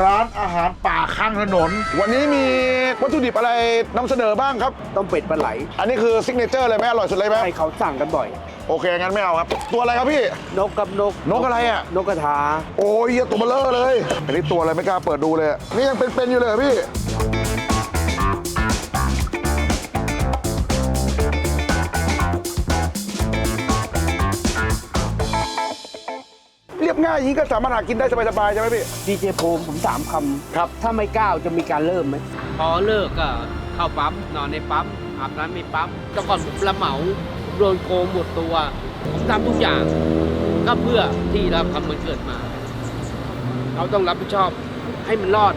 ร้านอาหารป่าข้างถนน วันนี้มีวัตถุดิบอะไรนำเสนอบ้างครับ ต้มเป็ดปลาไหลอันนี้คือซิกเนเจอร์เลยไหมอร่อยสุดเลยไหมให้เขาสั่งกันบ่อย โอเคงั้นไม่เอาครับ ตัวอะไรครับพี่ นกกับนกนกอะไรอะนกกระทา โอ้ยเหี้ยตัวเบลเลอร์เลย อันนี้ตัวอะไรไม่กล้าเปิดดูเลยนี่ยังเป็นๆอยู่เลยเหรอพี่ ง่ายอยางนี้ก็สามารถหากินได้สบายๆใช่ไหมพี่ ดีเจโพมผมสามคครับำถ้าไม่ก้าวจะมีการเริ่มไหม พอเลิกก็เข้าปั๊มนอนในปั๊มอาบน้ำในปั๊มแต่ก่อนผมละเหมาโดนโกงหมดตัวผมทำทุกอย่าง ก็เพื่อที่เราทำมันเกิดมา เราต้องรับผิดชอบให้มันรอด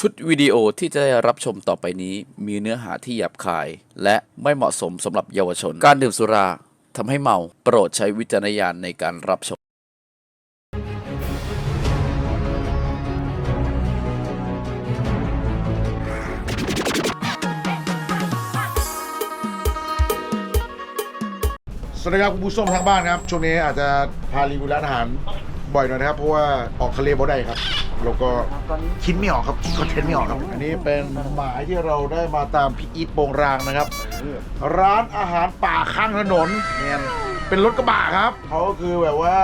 ชุดวิดีโอที่จะได้รับชมต่อไปนี้ มีเนื้อหาที่หยาบคาย และไม่เหมาะสมสำหรับเยาวชน การดื่มสุรา ทำให้เมา โปรดใช้วิจารณญาณในการรับชมสวัสดีครับคุณผู้ชมทางบ้านครับ ช่วงนี้อาจจะพารีวิวร้านอาหาร บ่อยหน่อยนะครับ เพราะว่าออกทะเลบ่ได้ครับ แล้วก็คิดไม่ออกครับคิดคอนเทนต์ไม่ออกครับ อันนี้เป็นหมายที่เราได้มาตามพี่อีทโปงรางนะครับ ร้านอาหารป่าข้างถนนเนี่ยเป็นรถกระบะครับเขาก็คือแบบว่า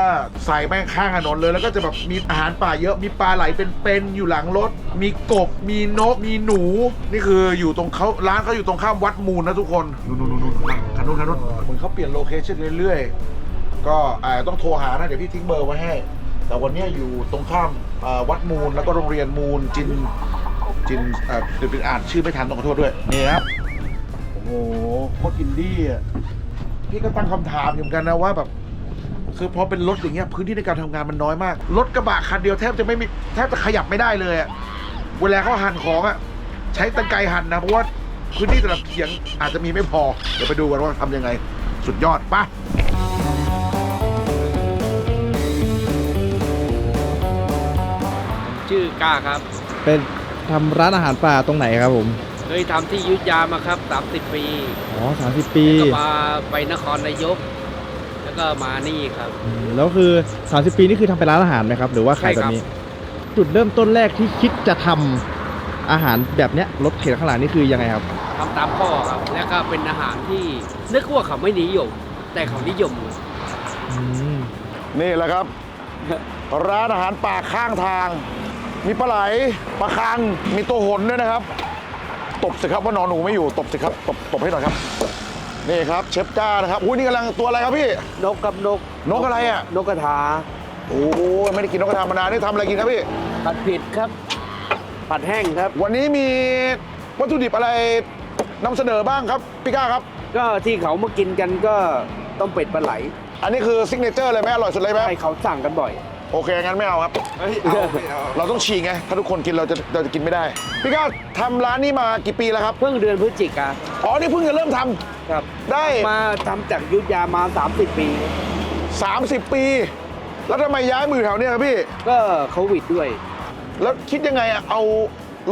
ใส่แม่งข้างถนนเลย แล้วก็จะแบบมีอาหารป่าเยอะ มีปลาไหลเป็นๆอยู่หลังรถ มีกบ มีนก มีหนู นี่คืออยู่ตรงเขาร้านเขาอยู่ตรงข้ามวัดมูลนะทุกคนนู่นนู่นนู่นคันนู้นคันนู้นเหมือนเขาเปลี่ยนโลเคชั่นเรื่อยๆ ก็อาต้องโทรหานะ เดี๋ยวพี่ทิ้งเบอร์ไว้ให้ แต่วันนี้อยู่ตรงข้ามวัดมูลแล้วก็โรงเรียนมูลจินจินเอ่อเดี๋ยวเป็นอ่านชื่อไม่ทันต้องขอโทษด้วยนี่ครับโอ้โหโคตรอินดี้พี่ก็ตั้งคำถามอยู่เหมือนกันนะว่าแบบคือพอเป็นรถอย่างเงี้ยพื้นที่ในการทำงานมันน้อยมากรถกระบะคันเดียวแทบจะไม่มีแทบจะขยับไม่ได้เลยอะเวลาเขาหั่นของอะใช้ตะไคร้หั่นนะเพราะว่าพื้นที่สำหรับเขียงอาจจะมีไม่พอ เดี๋ยวไปดูกันว่าทำยังไง สุดยอดปะ ชื่อกล้าครับ เป็นทำร้านอาหารป่าตรงไหนครับผม เคยทำที่อยุธยามาครับ 30 ปีอ๋อสามสิบปีก็มาไปนครนายก แล้วก็มานี่ครับอืมแล้วคือ 30 ปีนี่คือทำเป็นร้านอาหารไหมครับ หรือว่าขายใช่แบครับบนี้ จุดเริ่มต้นแรกที่คิดจะทำอาหารแบบเนี้ยรถเข็นข้างหลังนี่คือยังไงครับ ทำตามพ่อครับ แล้วก็เป็นอาหารที่นึกว่าเขาไม่นิยม แต่เขานิยมอืมนี่แหละครับ ร้านอาหารป่าข้างทาง มีปลาไหลปลาคังมีตัวหนด้วยนะครับ ตบสิครับว่านอนหนูไม่อยู่ตบสิครับตบตบให้หน่อยครับ นี่ครับเชฟจ้านะครับอุ้ยนี่กำลังตัวอะไรครับพี่ นกกับนกนกอะไรอะนกกระทาโอ้ยไม่ได้กินนกกระทามานานนี่ทำอะไรกินครับพี่ ผัดเผ็ดครับ ผัดแห้งครับ วันนี้มีวัตถุดิบอะไรนำเสนอบ้างครับพี่ก้าครับ ก็ที่เขามากินกันก็ต้มเป็ดปลาไหลอันนี้คือซิกเนเจอร์เลยไหมอร่อยสุดเลยไหมให้เขาสั่งกันบ่อย โอเค งั้นไม่เอาครับเราต้องฉีกไง ถ้าทุกคนกินเราจะเราจะกินไม่ได้ พี่ก้าทำร้านนี้มากี่ปีแล้วครับ เพิ่งเดือนพฤศจิกาอ๋อ นี่เพิ่งจะเริ่มทำ ครับได้ มาทำจากอยุธยามา 30 ปี 30 ปี แล้วทำไมย้ายมือแถวเนี้ยครับพี่ ก็โควิดด้วยแล้วคิดยังไงอะเอา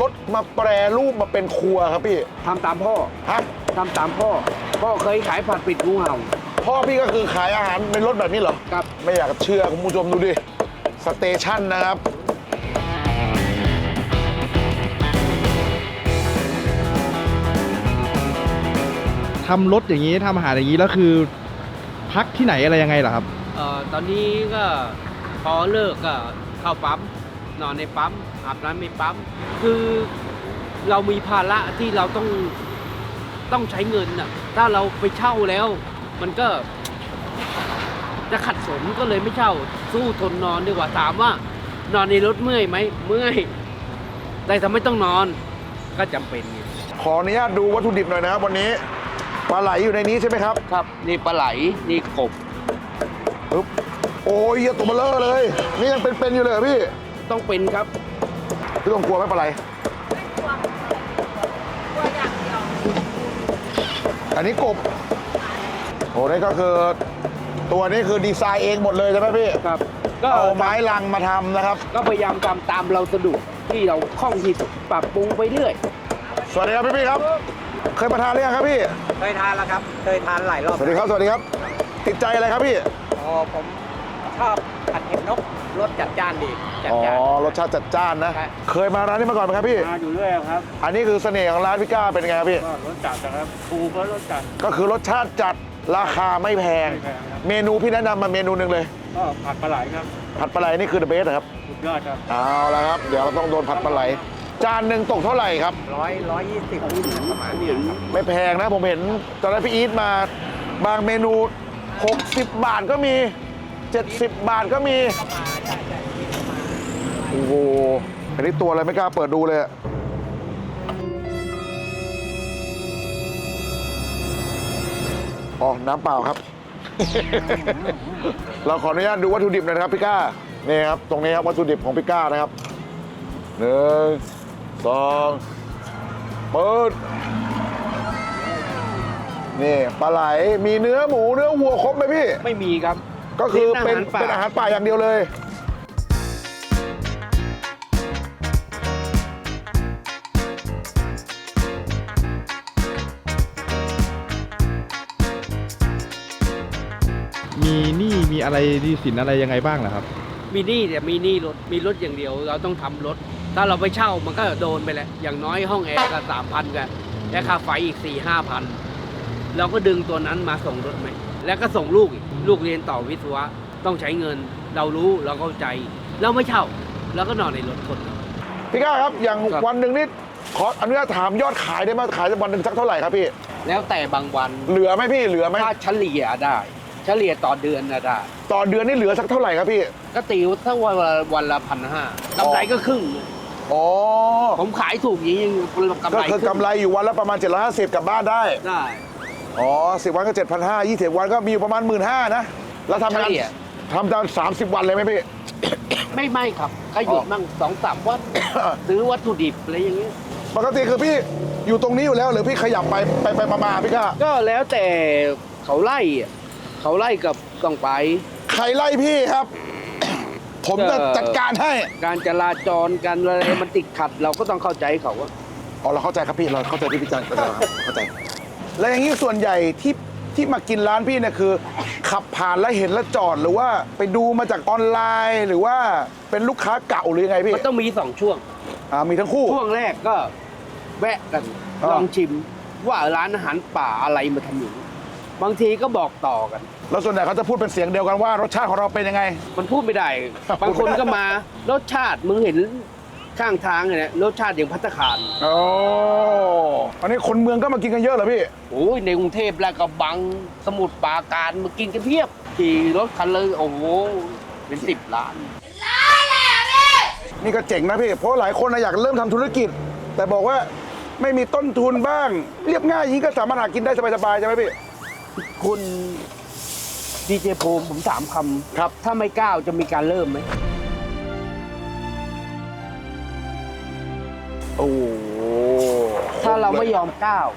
รถมาแปรรูปมาเป็นครัวครับพี่ ทำตามพ่อฮะ ทำตามพ่อ พ่อเคยขายผัดปิดงูเห่า พ่อพี่ก็คือขายอาหารเป็นรถแบบนี้เหรอ ครับ ไม่อยากจะเชื่อคุณผู้ชมดูดิ สเตชันนะครับ ทำรถอย่างนี้ทำอาหารอย่างนี้แล้วคือ พักที่ไหนอะไรยังไงเหรอครับ เอ่อตอนนี้ก็พอเลิกก็เข้าปั๊มนอนในปั๊มอาบน้ำในปั๊มคือเรามีภาระที่เราต้องต้องใช้เงินน่ะถ้าเราไปเช่าแล้ว มันก็ จะขัดสนก็เลยไม่เช่า สู้ทนนอนดีกว่าถามว่า นอนในรถเมื่อยไหมเมื่อยแต่ทำไมต้องนอนก็จำเป็นไงขออนุญาตดูวัตถุดิบหน่อยนะครับวันนี้ปลาไหลอยู่ในนี้ใช่ไหมครับครับนี่ปลาไหลนี่กบปึ๊บโอ้ยเหี้ยตัวเบลเลอร์เลย นี่ยังเป็นๆอยู่เลยเหรอพี่ต้องเป็นครับพี่ต้องกลัวไหมปลาไหล อันนี้กบโอ้นี่ก็คือ ตัวนี้คือดีไซน์เองหมดเลยใช่ไหมพี่ครับ ก็เอาไม้ลังมาทำนะครับ ก็พยายามทำตามเราสะดวกที่เราคล่องที่สุดปรับปรุงไปเรื่อย สวัสดีครับพี่พี่ๆครับ เคยมาทานหรือยังครับพี่ เคยทานแล้วครับ เคยทานหลายรอบสวัสดีครับสวัสดีครับ ติดใจอะไรครับพี่อ๋อผมชอบผัดเผ็ดนกรสจัดจ้านดีจัดอ๋อจ้าน รสชาติจัดจ้านนะ ใช่ เคยมาร้านนี้มาก่อนไหมครับพี่ มาอยู่เรื่อยครับ อันนี้คือเสน่ห์ของร้านพี่ก้าเป็นไงครับพี่ ก็รสจัดนะครับถูกแล้วรสจัดก็คือรสชาติจัด ราคาไม่แพง ไม่แพงครับ เมนูพี่แนะนำมาเมนูหนึ่งเลย ก็ผัดปลาไหลครับ ผัดปลาไหลนี่คือเดอะเบสครับ สุดยอดครับเอาละครับ เดี๋ยวเราต้องโดนผัดปลาไหล จานหนึ่งตกเท่าไหร่ครับ ร้อยร้อยยี่สิบประมาณนี้ครับไม่แพงนะผมเห็นตอนนั้นพี่อีทมาบางเมนู 60 บาทก็มี 70 บาทก็มี โอ้โหอันนี้ตัวอะไรไม่กล้าเปิดดูเลยอะ อ๋อน้ำเปล่าครับ เราขออนุญาตดูวัตถุดิบหนอยนะครับพี่ก้านี่ครับตรงนี้ครับวัตถุดิบของพี่ก้านะครับหนึ่งสองเปิดนี่ปลาไหลมีเนื้อหมูเนื้อวัวครบไหมพี่ ไม่มีครับก็คือเป็นเป็นอาหารป่าเป็นอาหารป่าอย่างเดียวเลย มีหนี้มีอะไรดีสินอะไรยังไงบ้างล่ะครับ มีหนี้แต่มีหนี้รถมีรถอย่างเดียว เราต้องทำรถ ถ้าเราไปเช่ามันก็โดนไปแล้วอย่างน้อยห้องแอร์ก็สามพันกันและค่าไฟอีกสี่ห้าพันเราก็ดึงตัวนั้นมาส่งรถไหมแล้วก็ส่งลูกอีกลูกเรียนต่อวิศวะต้องใช้เงิน เรารู้เราเข้าใจ เราไม่เช่าเราก็นอนในรถคนเดียวพี่ก้าครับ อย่างครับ วันหนึ่งนี่ขออนุญาตถามยอดขายได้ไหมขายวันหนึ่งสักเท่าไหร่ครับพี่ แล้วแต่บางวัน เหลือไหมพี่เหลือไหมถ้าเฉลี่ยได้ เฉลี่ยต่อเดือนนะได้ต่อเดือนนี่เหลือสักเท่าไหร่ครับพี่ ก็ตีถ้าวันละวันละพันห้ากำไรก็ครึ่งอ๋อผมขายถูกอย่างนี้ยังกำก็ไรคือกำไรอยู่วันละประมาณ 750กลับบ้านได้ ได้ อ๋อสิบวันก็เจ็ดพันห้ายี่สิบวันก็มีอยู่ประมาณหมื่นห้านะ แล้วทำงานเฉลี่ย ทำตามสามสิบวันเลยไหมพี่ ไม่ไม่ครับก็หยุดอ๋อมั่งสองสามวัน ซื้อวัตถุดิบอะไรอย่างเงี้ยปกติคือพี่อยู่ตรงนี้อยู่แล้วหรือพี่ขยับไปไปไปมาๆพี่ก้าก็แล้วแต่เขาไล่อะ เขาไล่กับต้องไป ใครไล่พี่ครับ ผมจะเอ่อจัดการให้ การจราจรการอะไรมันติดขัด เราก็ต้องเข้าใจเขาว่าอ๋อเราเข้าใจครับพี่เราเข้าใจที่พี่จันเข้าใจครับเข้าใจ แล้วอย่างนี้ส่วนใหญ่ที่ที่มากินร้านพี่เนี่ยคือ ขับผ่านแล้วเห็นแล้วจอดหรือว่าไปดูมาจากออนไลน์หรือว่าเป็นลูกค้าเก่าหรือยังไงพี่มันต้องมีสองช่วงอ่ามีทั้งคู่ ช่วงแรกก็ แวะกันอ่าลองชิม ว่าร้านอาหารป่าอะไรมาทำอยู่ บางทีก็บอกต่อกัน แล้วส่วนใหญ่เขาจะพูดเป็นเสียงเดียวกันว่ารสชาติของเราเป็นยังไง มันพูดไม่ได้ครับบางคนก็มารสชาติมึงเห็นข้างทางเนี่ยรสชาติอย่างพัตตาคารโอ้อันนี้คนเมืองก็มากินกันเยอะเหรอพี่โอ้ยในกรุงเทพแล้วก็บังสมุทรปราการมากินกันเพียบขี่รถคันเลยโอ้โหเป็นสิบล้านนี่ก็เจ๋งนะพี่ เพราะหลายคนนะอยากเริ่มทำธุรกิจ แต่บอกว่าไม่มีต้นทุนบ้าง เรียบง่ายอย่างนี้ก็สามารถหากินได้สบายๆใช่ไหมพี่ คุณดีเจภูมิผมถามคำครับ ถ้าไม่ก้าวจะมีการเริ่มไหมโอ้โหถ้าเราไม่ยอมก้าว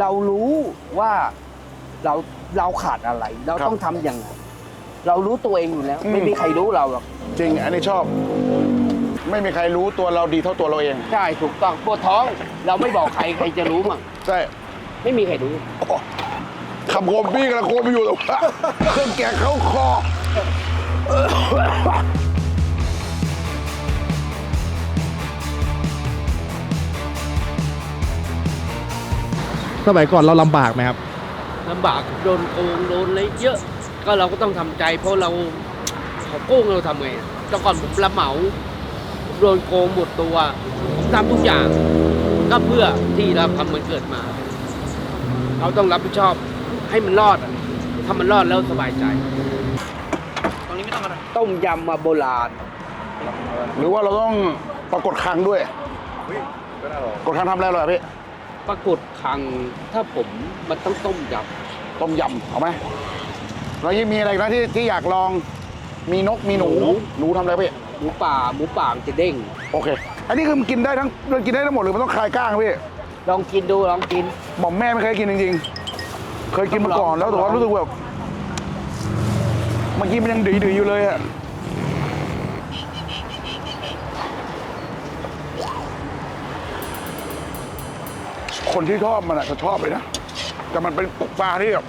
เรารู้ว่าเราเราขาดอะไร เราต้องทำอย่างไรเรารู้ตัวเองอยู่แล้วไม่มีใครรู้เราหรอกจริง อันนี้ชอบ ไม่มีใครรู้ตัวเราดีเท่าตัวเราเอง ใช่ถูกต้องปวดท้อง เราไม่บอกใครใครจะรู้มั่งใช่ ไม่มีใครรู้ คำโคมพี่กำลังโคมอยู่แต่ว่าเครื่องแกงเข้าคอ สมัยก่อนเราลำบากไหมครับ ลำบากโดนโกงโดนอะไรเยอะ ก็เราก็ต้องทำใจ เพราะเราเขาโกงเราทำไงแต่ก่อนผมรับเหมาโดนโกงหมดตัวผมทำทุกอย่าง ก็เพื่อที่เราทำมันเกิดมา เราต้องรับผิดชอบ ให้มันรอดอะถ้ามันรอดแล้วสบายใจ ตรงนี้ไม่ต้องอะไรต้มยำมาโบราณ หรือว่าเราต้องปรากฏครั้งด้วยกดครั้งทำอะไรเหรอพี่ ปรากฏคังถ้าผมมันต้องต้มยต้มยำเอาไหมแล้วยังมีอะไรอีกนะที่ที่อยากลอง มีนกมีหนู หนูทำอะไรพี่ำหมูป่าหมูป่ามันจะเด้ง โอเค อันนี้คือมันกินได้ทั้งมันกินได้ทั้งหมดหรือมันต้องคลายก้างพี่ลองกินดูลองกินหม่อมแม่ไม่เคยกินจริงๆ เคยกินมาก่อนแล้วแต่ว่ารู้สึกแบบเมื่อกี้มันยังดื้อๆอยู่เลยอะคนที่ชอบมันอะจะชอบเลยนะ แต่มันเป็นปลาที่แบบ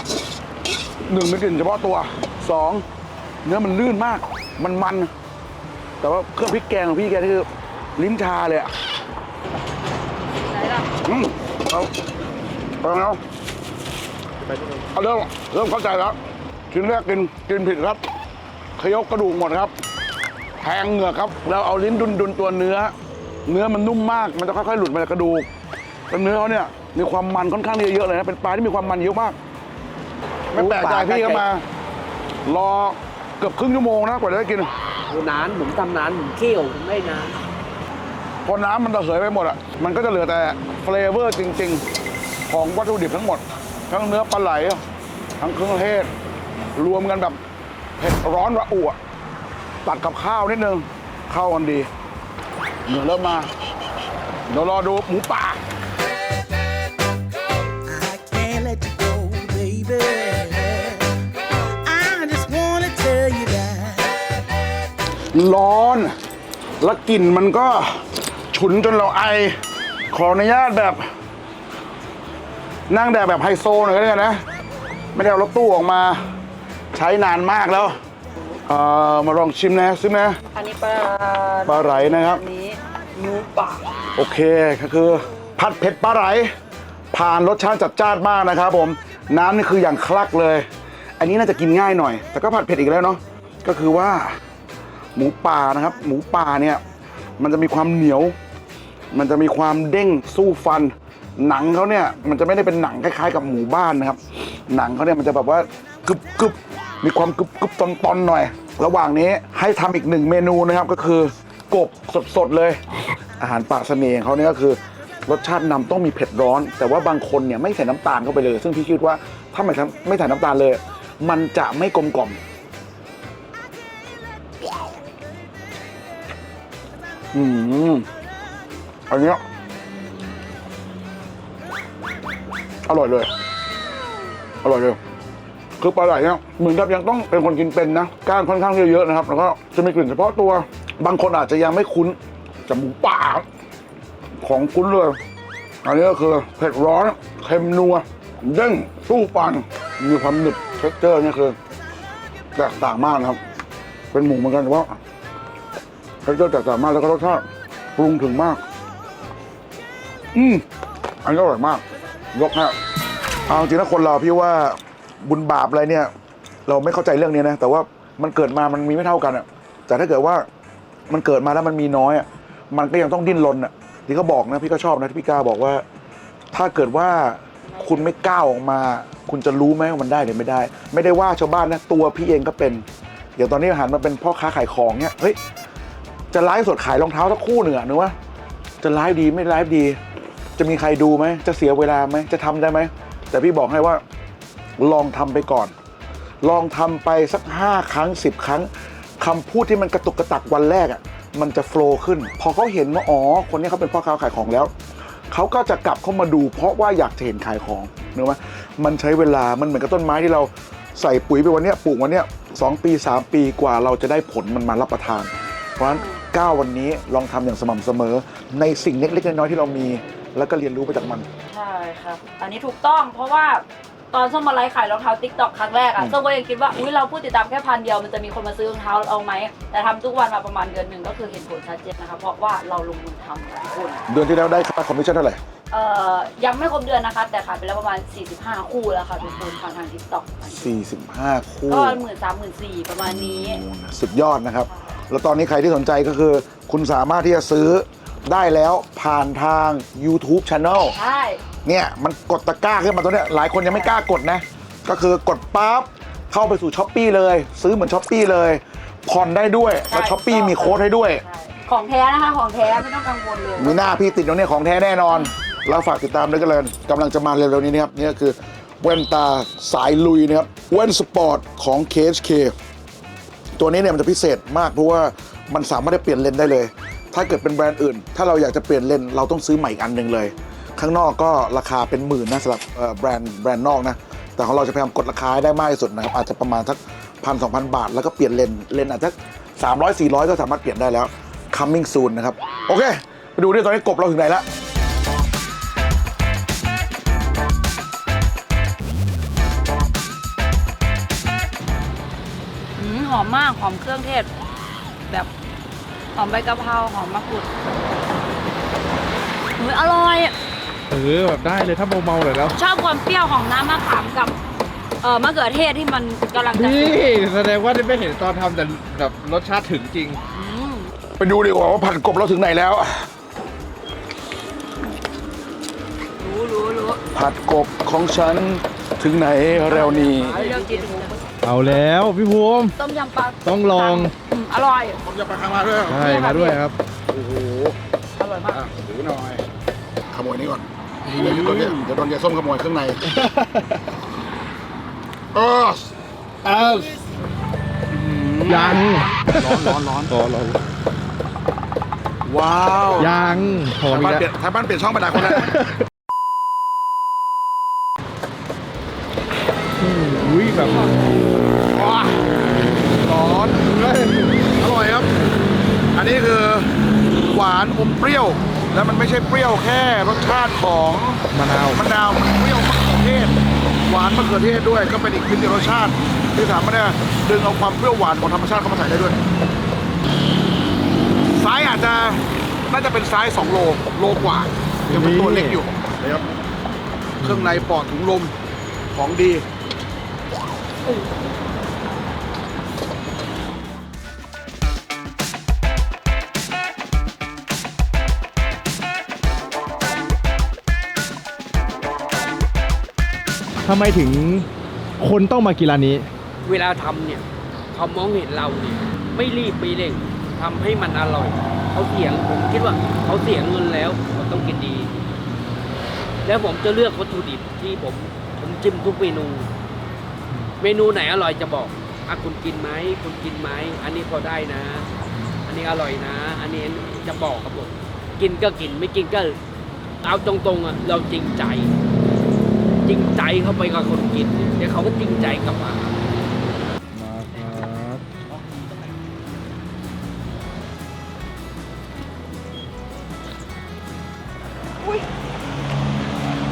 หนึ่งเป็นกลิ่นเฉพาะตัวสองเนื้อมันลื่นมาก มันมันๆแต่ว่าเครื่องพริกแกงของพี่แกนี่คือลิ้นชาเลยอะอืมเอาเอา เอาเอาเริ่มเริ่มเข้าใจแล้วชิ้นแรกกินกินผิดครับเขยกกระดูกหมดครับแทงเหงือกครับ เราเอาลิ้นดุนดุนๆตัวเนื้อ เนื้อมันนุ่มมาก มันจะค่อยๆหลุดมาจากกระดูกแล้วเนื้อเขาเนี่ยมีความมันค่อนข้างที่จะเยอะเลยนะ เป็นปลาที่มีความมันเยอะมาก ไม่แปลกใจพี่ก็มา รอเกือบครึ่งชั่วโมงนะกว่าจะได้กินนานผมทำนานผมเคี่ยวผมไม่นานพอน้ำมันระเหยไปหมดอะ มันก็จะเหลือแต่เฟลเวอร์จริง ๆ ของวัตถุดิบทั้งหมด ทั้งเนื้อปลาไหล ทั้งเครื่องเทศ รวมกันแบบเผ็ดร้อนระอุอะตัดกับข้าวนิดนึง เข้ากันดีเนื้อเริ่มมา เดี๋ยวรอดูหมูป่า I can't let you go, baby. I just wanna tell you that. ร้อน แล้วกลิ่นมันก็ฉุนจนเราไอ ขออนุญาตแบบ นั่งแดดแบบไฮโซหน่อยก็ได้กันนะ ไม่ได้เอารถตู้ออกมาใช้นานมากแล้วเอ่อมาลองชิมนะซิมนะ อันนี้ปลาปลาไหลนะครับ อันนี้หมูป่าโอเคก็คือ ผัดเผ็ดปลาไหลผ่านรสชาติจัดจ้านมากนะครับผมน้ำนี่คืออย่างคลักเลย อันนี้น่าจะกินง่ายหน่อย แต่ก็ผัดเผ็ดอีกแล้วเนาะก็คือว่า หมูป่านะครับ หมูป่าเนี่ยมันจะมีความเหนียว มันจะมีความเด้งสู้ฟัน หนังเขาเนี่ยมันจะไม่ได้เป็นหนังคล้ายๆ กับหมูบ้านนะครับ หนังเขาเนี่ยมันจะแบบว่ากึบกึบมีความกึบกึบตอนตอนๆหน่อย ระหว่างนี้ให้ทำอีกหนึ่งเมนูนะครับก็คือกบสดๆเลย อาหารป่าเสน่ห์ของเขาเนี่ยก็คือรสชาตินำต้องมีเผ็ดร้อน แต่ว่าบางคนเนี่ยไม่ใส่น้ำตาลเข้าไปเลย ซึ่งพี่คิดว่าถ้าไม่ไม่ใส่น้ำตาลเลย มันจะไม่กลมกล่อม อืมอันนี้ อร่อยเลย อร่อยเลย คือปลาไหลเนี่ยเหมือนกับยังต้องเป็นคนกินเป็นนะก้างค่อนข้างเยอะๆนะครับ แล้วก็จะมีกลิ่นเฉพาะตัว บางคนอาจจะยังไม่คุ้นกับหมูป่าของคุ้นเลยอันนี้ก็คือเผ็ดร้อนเค็มนัวเด้งสู้ปันมีความหนึบเท็กเจอร์นี่คือแตกต่างมากนะครับ เป็นหมูเหมือนกันแต่ว่าเท็กเจอร์แตกต่างมากแล้วก็รสชาติปรุงถึงมาก อืมอันนี้อร่อยมาก ยกให้เอาจริงนะคนเราพี่ว่าบุญบาปอะไรเนี่ย เราไม่เข้าใจเรื่องนี้นะ แต่ว่ามันเกิดมามันมีไม่เท่ากันอะแต่ถ้าเกิดว่ามันเกิดมาแล้วมันมีน้อยอะมันก็ยังต้องดิ้นรนอะที่เขาบอกนะพี่ก็ชอบนะที่พี่กล้าบอกว่า ถ้าเกิดว่าคุณไม่ก้าวออกมา คุณจะรู้ไหมว่ามันได้หรือไม่ได้ ไม่ได้ว่าชาวบ้านนะตัวพี่เองก็เป็นเดี๋ยวตอนนี้หันมาเป็นพ่อค้าขายของเนี่ยเฮ้ยจะไลฟ์สดขายรองเท้าสักคู่หนึ่งอะนึกว่าจะไลฟ์ดีไม่ไลฟ์ดี จะมีใครดูไหม จะเสียเวลาไหม จะทำได้ไหม แต่พี่บอกให้ว่าลองทำไปก่อน ลองทำไปสัก 5 ครั้ง 10 ครั้งคำพูดที่มันกระตุกกระตักวันแรกอะ มันจะโฟล์ขึ้น พอเขาเห็นว่าอ๋อ คนนี้เขาเป็นพ่อค้าขายของแล้ว เขาก็จะกลับเข้ามาดู เพราะว่าอยากจะเห็นขายของเนกอะไหมมันใช้เวลา มันเหมือนกับต้นไม้ที่เราใส่ปุ๋ยไปวันนี้ปลูกวันนี้สองปี3ปีกว่าเราจะได้ผลมันมารับประทาน เพราะฉะนั้นก้าววันนี้ลองทำอย่างสม่ำเสมอ ในสิ่งเล็กๆน้อยๆที่เรามี แล้วก็เรียนรู้ไปจากมัน ใช่ครับ อันนี้ถูกต้องเพราะว่าตอนส้มมาไลฟ์ขายรองเท้าติ๊กต็อกครั้งแรกอะอืม ส้มก็ยังคิดว่าอุ้ยเราพูดติดตามแค่พันเดียวมันจะมีคนมาซื้อรองเท้าเอาไหม แต่ทำทุกวันมาประมาณเดือนหนึ่งก็คือเห็นผลชัดเจนนะคะเพราะว่าเราลงทุนทำทุกคนเดือนที่แล้วได้ค่าคอมมิชชั่นเท่าไหร่เอ่อยังไม่ครบเดือนนะคะ แต่ขายไปแล้วประมาณ 45 คู่แล้วค่ะทุกคนผ่านทางทิกตอก45 คู่ก็หมื่นสามหมื่นสี่ประมาณนี้สุดยอดนะครับ แล้วตอนนี้ใครที่สนใจก็คือ คุณสามารถที่จะซื้อ ได้แล้วผ่านทาง YouTube Channel ใช่เนี่ยมันกดตะกร้าขึ้นมาตัวเนี้ยหลายคนยังไม่กล้ากดนะ ก็คือกดปั๊บเข้าไปสู่ช้อปปีเลย ซื้อเหมือนช้อปปีเลยผ่อนได้ด้วย แล้วช้อปปีมีโค้ดให้ด้วยใช่ของแท้นะคะของแท้ไม่ต้องกังวลเลย มีหน้าพี่ติดตรงนี้ของแท้แน่นอนเราฝากติดตามด้วยกันเลยกำลังจะมาเร็วๆนี้นะครับนี่ก็คือแว่นตาสายลุยนะครับแว่นสปอร์ตของ KHK ตัวนี้เนี่ยมันจะพิเศษมากเพราะว่ามันสามารถจะเปลี่ยนเลนส์ได้เลย ถ้าเกิดเป็นแบรนด์อื่น ถ้าเราอยากจะเปลี่ยนเลนเราต้องซื้อใหม่อีกอันหนึ่งเลย ข้างนอกก็ราคาเป็นหมื่นนะสำหรับแบรนด์แบรนด์นอกนะแต่ของเราจะพยายามกดราคาให้ได้มากที่สุดนะครับอาจจะประมาณสักพันสองพันบาท แล้วก็เปลี่ยนเลนเลนอาจจะสามร้อยสี่ร้อยก็สามารถเปลี่ยนได้แล้ว coming soon นะครับโอเค ไปดูดิตอนนี้กบเราถึงไหนแล้วหอมมากหอมเครื่องเทศแบบ หอมใบกะเพราหอมมะกรูดเฮ้ยอร่อย เออแบบได้เลยถ้าเมาๆเลยแล้วชอบความเปรี้ยวของน้ำมะขามกับเออมะเขือเทศที่มันกำลังจะนี่แสดงว่าไม่เห็นตอนทำแต่แบบรสชาติถึงจริง อืมไปดูดีกว่าว่าผัดกบเราถึงไหนแล้ว รู้รู้รู้ผัดกบของฉันถึงไหนแล้วนี่ เรื่องกิน เอาแล้วพี่ภูมิต้มยำปลาต้องลองม อร่อย ผมจะไปข้างมาด้วยใช่มาด้วยครับโอ้โหอร่อยมาก อะถือหน่อย ขโมยนี่ก่อนเดี๋ยวโดนเนี่ยเดี๋ยวโดนยายส้มขโมยเครื่องในเออเออยังร้อนร้อนร้อนต่อร้อนว้าวยังหอมทางอีบ้ากนเปลี่แล้วยนทางบ้านเปลี่ยนช่องไปหลายคนแล้วอุ้ยแบบ ว้าร้ อนเฮ้ยอร่อยครับ อันนี้คือหวานอมเปรี้ยว แล้วมันไม่ใช่เปรี้ยวแค่รสชาติของมะนาวมะนาวมันเปรี้ยวมะเขือเทศหวานมะเขือเทศด้วย ก็เป็นอีกหนึ่งรสชาติที่สามารถเนี่ยดึงเอาความเปรี้ยวหวานของธรรมชาติเข้ามาใส่ได้ด้วยไซส์อาจจะน่าจะเป็นไซส์2โลโลกว่ายังเป็นตัวเล็กอยู่นะครับเครื่องในปอดถุงลมของดี ทำไมถึงคนต้องมากินร้านนี้ เวลาทำเนี่ยเขามองเห็นเราเนี่ยไม่รีบไม่เร่งทำให้มันอร่อยเขาเสียงผมคิดว่าเขาเสียงเงินแล้วเขาต้องกินดี แล้วผมจะเลือกวัตถุดิบที่ผมผมจิ้มทุกเมนู เมนูไหนอร่อยจะบอกอะคุณกินไหมคุณกินไหมอันนี้พอได้นะ อันนี้อร่อยนะ อันนี้จะบอกครับผมกินก็กินไม่กินก็เอาตรงๆอะเราจริงใจ จริงใจเข้าไปกับคนกินเนี่ยเดี๋ยวเขาก็จริงใจกลับมามาครับ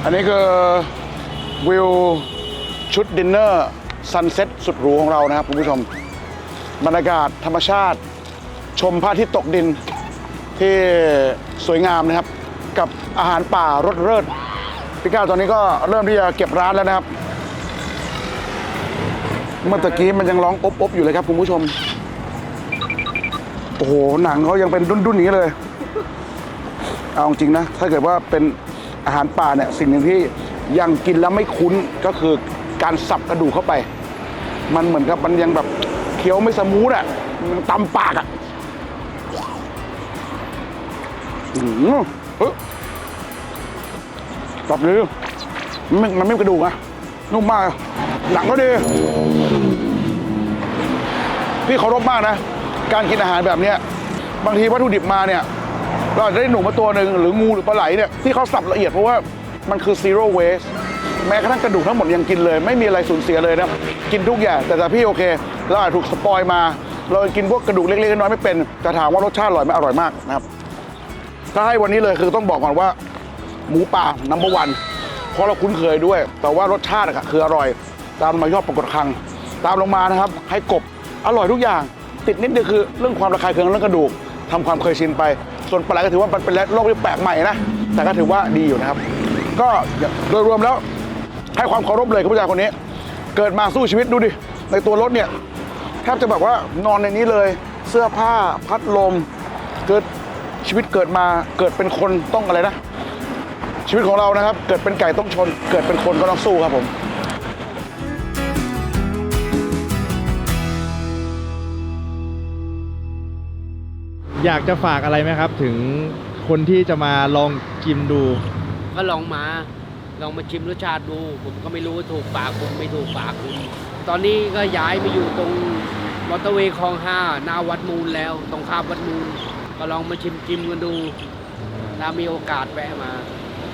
อันนี้คือวิวชุดดินเนอร์ซันเซ็ตสุดหรูของเรานะครับคุณผู้ชม บรรยากาศธรรมชาติชมพระอาทิตย์ตกดินที่สวยงามนะครับ กับอาหารป่ารสเลิศ พี่ก้าวตอนนี้ก็เริ่มที่จะเก็บร้านแล้วนะครับ เมื่อตะกี้มันยังร้องอบๆอยู่เลยครับคุณผู้ชม โอ้โหหนังเขายังเป็นดุนๆอย่างนี้เลย เอาจริงนะ ถ้าเกิดว่าเป็นอาหารป่าเนี่ยสิ่งหนึ่งที่ยังกินแล้วไม่คุ้นก็คือการสับกระดูกเข้าไป มันเหมือนกับมันยังแบบเคี้ยวไม่สมูทอะมันตำปากอะ อืมเฮ้ย ตับเลยมันไม่มันไม่กระดูกอะนุ่มมาก หนังก็ดี พี่เคารพมากนะ การกินอาหารแบบเนี้ย บางทีวัตถุดิบมาเนี่ย เราอาจจะได้หนูมาตัวหนึ่งหรืองูหรือปลาไหลเนี่ย ที่เขาสับละเอียดเพราะว่ามันคือ zero waste แม้กระทั่งกระดูกทั้งหมดยังกินเลย ไม่มีอะไรสูญเสียเลยนะ กินทุกอย่าง แต่แต่พี่โอเค เราอาจถูกสปอยมา เรากินพวกกระดูกเล็กๆน้อยๆไม่เป็นแต่ถามว่ารสชาติอร่อยไหมอร่อยมากนะครับถ้าให้วันนี้เลยคือต้องบอกก่อนว่า หมูป่านัมเบอร์วันเพราะเราคุ้นเคยด้วย แต่ว่ารสชาติอะคืออร่อย ตามมายอดปรากฏคัง ตามลงมานะครับ ให้กบอร่อยทุกอย่าง ติดนิดเดียวคือเรื่องความระคายเคืองเรื่องกระดูกทำความเคยชินไป ส่วนปลาไหลก็ถือว่ามันเป็นโรคที่แปลกใหม่นะแต่ก็ถือว่าดีอยู่นะครับ ก็โดยรวมแล้วให้ความเคารพเลยคุณผู้ชายคนนี้ เกิดมาสู้ชีวิตดูดิในตัวรถเนี่ยแทบจะแบบว่านอนในนี้เลย เสื้อผ้าพัดลมเกิดชีวิตเกิดมาเกิดเป็นคนต้องอะไรนะ ชีวิตของเรานะครับ เกิดเป็นไก่ต้องชน เกิดเป็นคนก็ต้องสู้ครับผมอยากจะฝากอะไรไหมครับ ถึงคนที่จะมาลองกินดู ก็ลองมา ลองมาชิมรสชาติดู ผมก็ไม่รู้ว่าถูกปากคุณไม่ถูกปากคุณ ตอนนี้ก็ย้ายมาอยู่ตรงมอเตอร์เวย์คลองห้าหน้าวัดมูลแล้ว ตรงข้ามวัดมูล ก็ลองมาชิมชิมกันดูถ้ามีโอกาสแวะมา